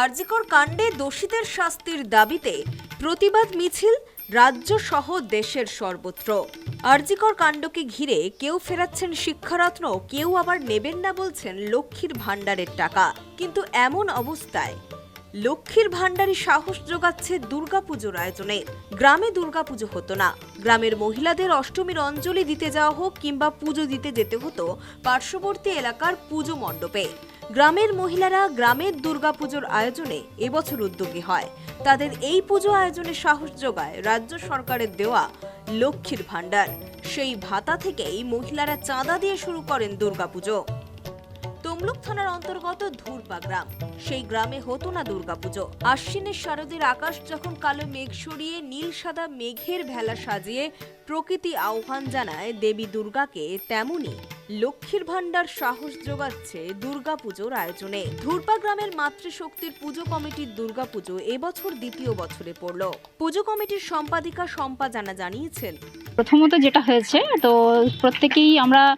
আরজিকর কাণ্ডে দোষীদের শাস্তির দাবিতে প্রতিবাদ মিছিল রাজ্য সহ দেশের সর্বত্র। আরজিকর কাণ্ডকে ঘিরে কেউ ফেরাচ্ছেন শিক্ষারত্ন, কেউ আবার নেবেন না বলছেন লক্ষ্মীর ভাণ্ডারের টাকা। কিন্তু এমন অবস্থায় লক্ষ্মীর ভাণ্ডারী সাহস যোগাচ্ছে দুর্গাপুজোর আয়োজনে। গ্রামে দুর্গাপুজো হতো না। গ্রামের মহিলাদের অষ্টমীর অঞ্জলি দিতে যাওয়া হোক কিংবা পুজো দিতে যেতে হতো পার্শ্ববর্তী এলাকার পুজো মণ্ডপে। গ্রামের মহিলারা গ্রামের দুর্গাপুজোর আয়োজনে এবছর উদ্যোগী হয়। তাদের এই পুজো আয়োজনে সাহস যোগায় রাজ্য সরকারের দেওয়া লক্ষ্মীর ভাণ্ডার। সেই ভাতা থেকেই মহিলারা চাঁদা দিয়ে শুরু করেন দুর্গাপুজো। তমলুক থানার অন্তর্গত ধুরপা গ্রাম, সেই গ্রামে হতো না দুর্গাপুজো। আশ্বিনের শারদের আকাশ যখন কালো মেঘ সরিয়ে নীল সাদা মেঘের ভেলা সাজিয়ে প্রকৃতি আহ্বান জানায় দেবী দুর্গাকে, তেমনি লক্ষ্মীর ভাণ্ডার সাহস যোগাচ্ছে দুর্গাপুজোর আয়োজনে। ধুরপা গ্রামের মাতৃশক্তির পুজো কমিটির দুর্গা দুর্গাপুজো এবছর দ্বিতীয় বছরে পড়ল। পুজো কমিটির সম্পাদিকা শম্পা জানা জানিয়েছেন। প্রথমত যেটা হয়েছে, তো প্রত্যেকেই আমরা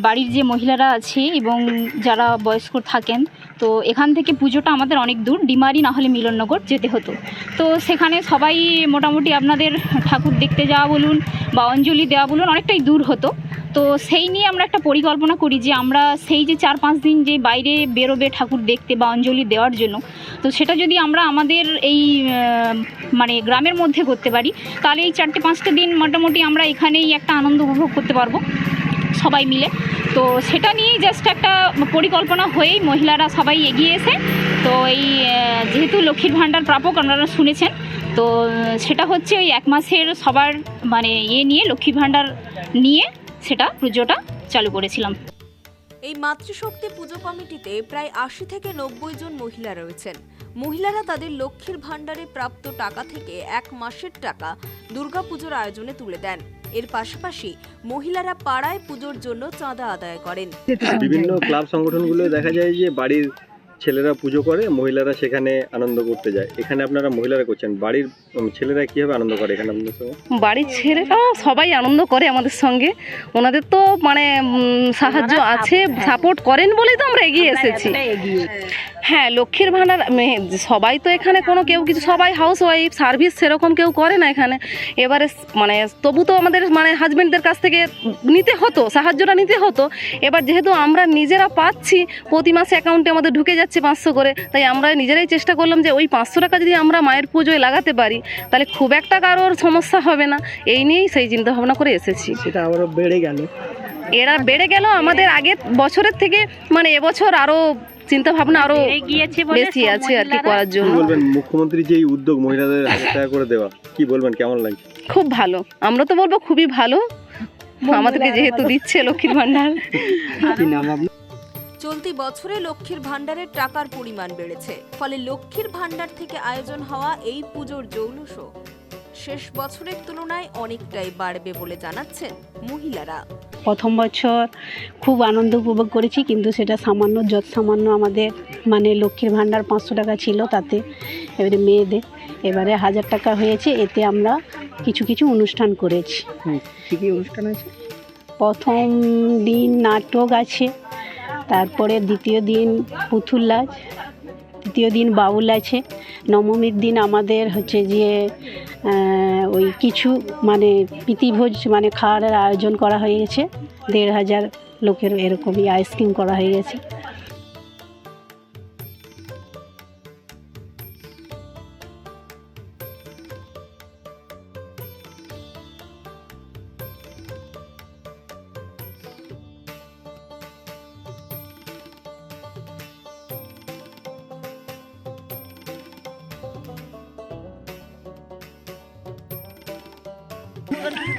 বাড়ির যে মহিলারা আছি এবং যারা বয়স্ক থাকেন, তো এখান থেকে পুজোটা আমাদের অনেক দূর, ডিমারি না হলে মিলননগর যেতে হতো। তো সেখানে সবাই মোটামুটি আপনাদের ঠাকুর দেখতে যাওয়া বলুন বা অঞ্জলি দেওয়া বলুন অনেকটাই দূর হতো। তো সেই নিয়ে আমরা একটা পরিকল্পনা করি যে আমরা সেই যে চার পাঁচ দিন যে বাইরে বেরোবে ঠাকুর দেখতে বা অঞ্জলি দেওয়ার জন্য, তো সেটা যদি আমরা আমাদের এই মানে গ্রামের মধ্যে করতে পারি, তাহলে এই চারটে পাঁচটা দিন মোটামুটি আমরা এখানেই একটা আনন্দ উপভোগ করতে পারব সবাই মিলে। তো সেটা নিয়েই জাস্ট একটা পরিকল্পনা হয়েই মহিলারা সবাই এগিয়ে এসে, তো এই যেহেতু লক্ষ্মীর ভাণ্ডার প্রাপক আপনারা শুনেছেন, তো সেটা হচ্ছে ওই এক মাসের সবার মানে ইয়ে নিয়ে লক্ষ্মী ভাণ্ডার নিয়ে সেটা পুজোটা চালু করেছিলাম। এই মাতৃশক্তি পুজো কমিটিতে প্রায় আশি থেকে নব্বই জন মহিলা রয়েছেন। মহিলারা তাদের লক্ষ্মীর ভাণ্ডারে প্রাপ্ত টাকা থেকে এক মাসের টাকা দুর্গাপুজোর আয়োজনে তুলে দেন। এর পাশাপাশি মহিলারা পাড়ায় পুজোর জন্য চাঁদা আদায় করেন। বিভিন্ন ক্লাব সংগঠনগুলো দেখা যায় যে বাড়ির ছেলেরা পুজো করে মহিলারা সেখানে আনন্দ করতে যায়। এখানে আপনারা মহিলারা করছেন। বাড়ির ছেলেরা কীভাবে আনন্দ করে এখানে আপনাদের সঙ্গে? বাড়ির ছেলেরা সবাই আনন্দ করে আমাদের সঙ্গে। ওনাদের তো মানে সাহায্য আছে সাপোর্ট করেন বলেই তো আমরা এগিয়ে এসেছি। হ্যাঁ লক্ষ্মীর ভাণ্ডার সবাই তো এখানে কোনো কেউ কিছু সবাই হাউস ওয়াইফ সার্ভিস সেরকম কেউ করে না এখানে। এবারে মানে তবু তো আমাদের মানে হাজবেন্ডদের কাছ থেকে নিতে হতো সাহায্যটা নিতে হতো। এবার যেহেতু আমরা নিজেরা পাচ্ছি প্রতি মাসে অ্যাকাউন্টে আমাদের ঢুকে যাচ্ছে পাঁচশো করে। তাই আমরা নিজেরাই চেষ্টা করলাম যে ওই পাঁচশো টাকা যদি আমরা মায়ের পুজোয় লাগাতে পারি তাহলে খুব একটা কারোর সমস্যা হবে না। এই নিয়েই সেই চিন্তা ভাবনা করে এসেছি। সেটা আবারও বেড়ে গেল। এরা বেড়ে গেল আমাদের আগের বছরের থেকে মানে এবছর আরও চিন্তা ভাবনা আরও বেশি আছে আর কি করার জন্য। বলবেন? মুখ্যমন্ত্রী যে এই উদ্যোগ মহিলাদের হাজার করে দেওয়া কি বলবেন? কেমন লাগছে খুব ভালো। আমরা তো বলব খুবই ভালো। আমাদেরকে যেহেতু দিচ্ছে লক্ষ্মীর ভান্ডার চলতি বছরে লক্ষ্মীর ভাণ্ডারের টাকার পরিমাণ বেড়েছে। ফলে লক্ষ্মীর ভাণ্ডার থেকে আয়োজন হওয়া এই পুজোর জৌলুস শেষ বছরের তুলনায় অনেকটাই বাড়বে বলে জানাচ্ছেন মহিলারা। প্রথম বছর খুব আনন্দ উপভোগ করেছি কিন্তু সেটা সামান্য যত সামান্য আমাদের মানে লক্ষ্মীর ভাণ্ডার পাঁচশো টাকা ছিল তাতে এবারে মেয়েদের এবারে হাজার টাকা হয়েছে এতে আমরা কিছু কিছু অনুষ্ঠান করেছি। কি কি অনুষ্ঠান আছে প্রথম দিন নাটক আছে তারপরে দ্বিতীয় দিন পুতুল নাচ তৃতীয় দিন বাউল আছে। নবমীর দিন আমাদের হচ্ছে যে ওই কিছু মানে প্রীতিভোজ মানে খাওয়ার আয়োজন করা হয়ে গেছে। দেড় হাজার লোকের এরকমই আইসক্রিম করা হয়ে গেছে।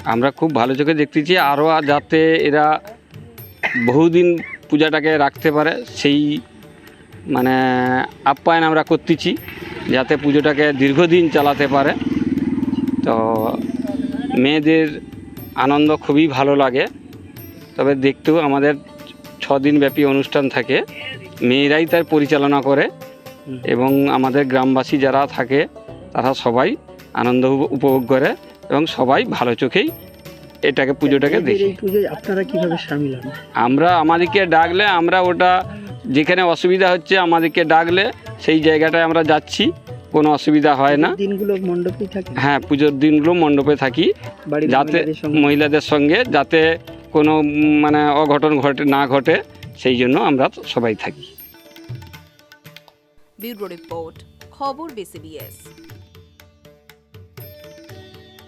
আমরা খুব ভালো চোখে দেখতেছি, আরও যাতে এরা বহুদিন পূজাটাকে রাখতে পারে, সেই মানে আপ্যায়ন আমরা করতেছি, যাতে পুজোটাকে দীর্ঘদিন চালাতে পারে। তো মেয়েদের আনন্দ খুবই ভালো লাগে, তবে দেখতেও আমাদের ছ দিনব্যাপী অনুষ্ঠান থাকে, মেয়েরাই তার পরিচালনা করে এবং আমাদের গ্রামবাসী যারা থাকে, তারা সবাই আনন্দ উপ- উপভোগ করে। এবং সবাই ভালো চোখেই এটাকে পুজোটাকে দেখি। আপনারা কীভাবে সামিল হন? আমরা আমাদেরকে ডাকলে আমরা ওটা যেখানে অসুবিধা হচ্ছে আমাদেরকে ডাকলে সেই জায়গাটায় আমরা যাচ্ছি কোনো অসুবিধা হয় না। দিনগুলো মণ্ডপেই থাকে? হ্যাঁ পুজোর দিনগুলো মণ্ডপে থাকি। যাতে মহিলাদের সঙ্গে যাতে কোনো মানে অঘটন ঘটে না ঘটে সেই জন্য আমরা সবাই থাকি। ব্যুরো রিপোর্ট খবর বিসিবিএস।